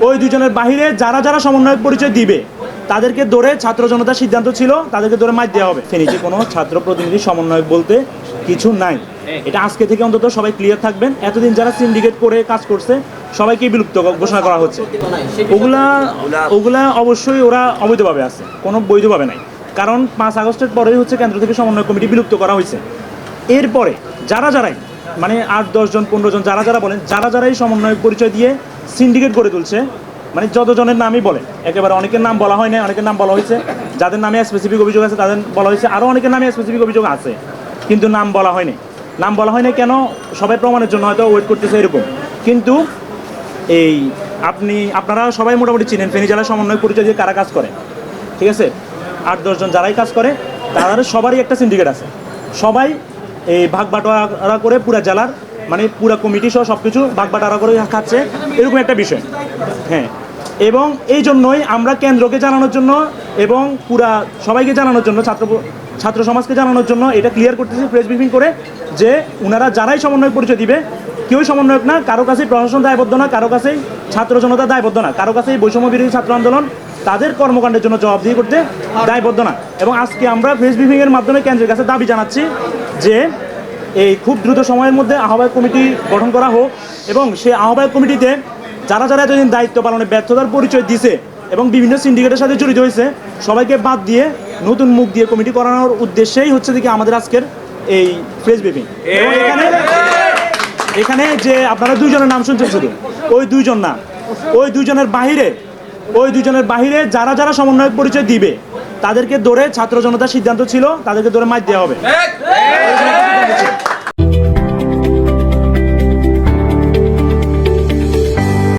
ওই দুজনের বাহিরে যারা যারা সমন্বয়ক পরিচয় দিবে, তাদেরকে ধরে ছাত্র জনতার সিদ্ধান্ত ছিল, তাদেরকে ধরে মাইর দেওয়া হবে। ফেনীতে কোনো ছাত্র প্রতিনিধি সমন্বয়ক বলতে কিছু নাই। এটা আজকে থেকে অন্তত সবাই ক্লিয়ার থাকবেন। এতদিন যারা সিন্ডিকেট করে কাজ করছে সবাইকে বিলুপ্ত ঘোষণা করা হচ্ছে। ওগুলা ওগুলা অবশ্যই ওরা অবৈধভাবে আছে। কোনো বৈধভাবে নাই। কারণ পাঁচ আগস্টের পরেই হচ্ছে কেন্দ্র থেকে সমন্বয় কমিটি বিলুপ্ত করা হয়েছে। এরপরে যারা যারাই মানে আট দশজন পনেরো জন, যারা যারা বলেন, যারা যারাই সমন্বয় পরিচয় দিয়ে সিন্ডিকেট গড়ে তুলছে। মানে যতজনের নামই বলে, একেবারে অনেকের নাম বলা হয় না অনেকের নাম বলা হয়েছে। যাদের নামে স্পেসিফিক অভিযোগ আছে, তাদের বলা হয়েছে আরও অনেকের নামে স্পেসিফিক অভিযোগ আছে, কিন্তু নাম বলা হয়নি নাম বলা হয়নি কেন? সবাই প্রমাণের জন্য, হয়তো ওয়েট করতেছে এরকম। কিন্তু এই আপনি, আপনারা সবাই মোটামুটি চিনেন, ফেনী জেলার সমন্বয় পরিচয় দিয়ে কারা কাজ করে। ঠিক আছে? আট দশজন যারাই কাজ করে, তাদের সবারই একটা সিন্ডিকেট আছে। সবাই এই ভাগ বাটোয়ারা করে পুরা জেলার মানে পুরা কমিটি সহ সব কিছু ভাগ বাটোয়ারা করে খাচ্ছে, এরকম একটা বিষয়। হ্যাঁ। এবং এই জন্যই আমরা কেন্দ্রকে জানানোর জন্য এবং পুরা সবাইকে জানানোর জন্য, ছাত্র ছাত্র সমাজকে জানানোর জন্য এটা ক্লিয়ার করতেছি প্রেস ব্রিফিং করে যে ওনারা যারাই সমন্বয় পরিচয় দিবে, কেউই সমন্বয়ক না, কারও কাছেই প্রশাসন দায়বদ্ধ না, কারও কাছেই ছাত্র জনতা দায়বদ্ধ না, কারও কাছেই বৈষম্য বিরোধী ছাত্র আন্দোলন তাদের কর্মকাণ্ডের জন্য জবাবদিহি করতে দায়বদ্ধ না। এবং আজকে আমরা প্রেস ব্রিফিং এর মাধ্যমে কেন্দ্রের কাছে দাবি জানাচ্ছি যে এই খুব দ্রুত সময়ের মধ্যে আহ্বায়ক কমিটি গঠন করা হোক এবং সেই আহ্বায়ক কমিটিতে যারা যারা এতদিন দায়িত্ব পালনে ব্যর্থতার পরিচয় দিছে এবং বিভিন্ন সিন্ডিকেটের সাথে জড়িত হয়েছে, সবাইকে বাদ দিয়ে নতুন মুখ দিয়ে কমিটি করানোর উদ্দেশ্যেই হচ্ছে দেখি আমাদের আজকের এই প্রেস ব্রিফিং। এখানে এখানে যে আপনারা দুইজনের নাম শুনছেন শুধু, ওই দুইজন না, ওই দুইজনের বাহিরে, ওই দুইজনের বাহিরে যারা যারা সমন্বয়ক পরিচয় দিবে, তাদেরকে ধরে ছাত্র জনতার সিদ্ধান্ত ছিল, তাদেরকে ধরে মাইর দেওয়া হবে।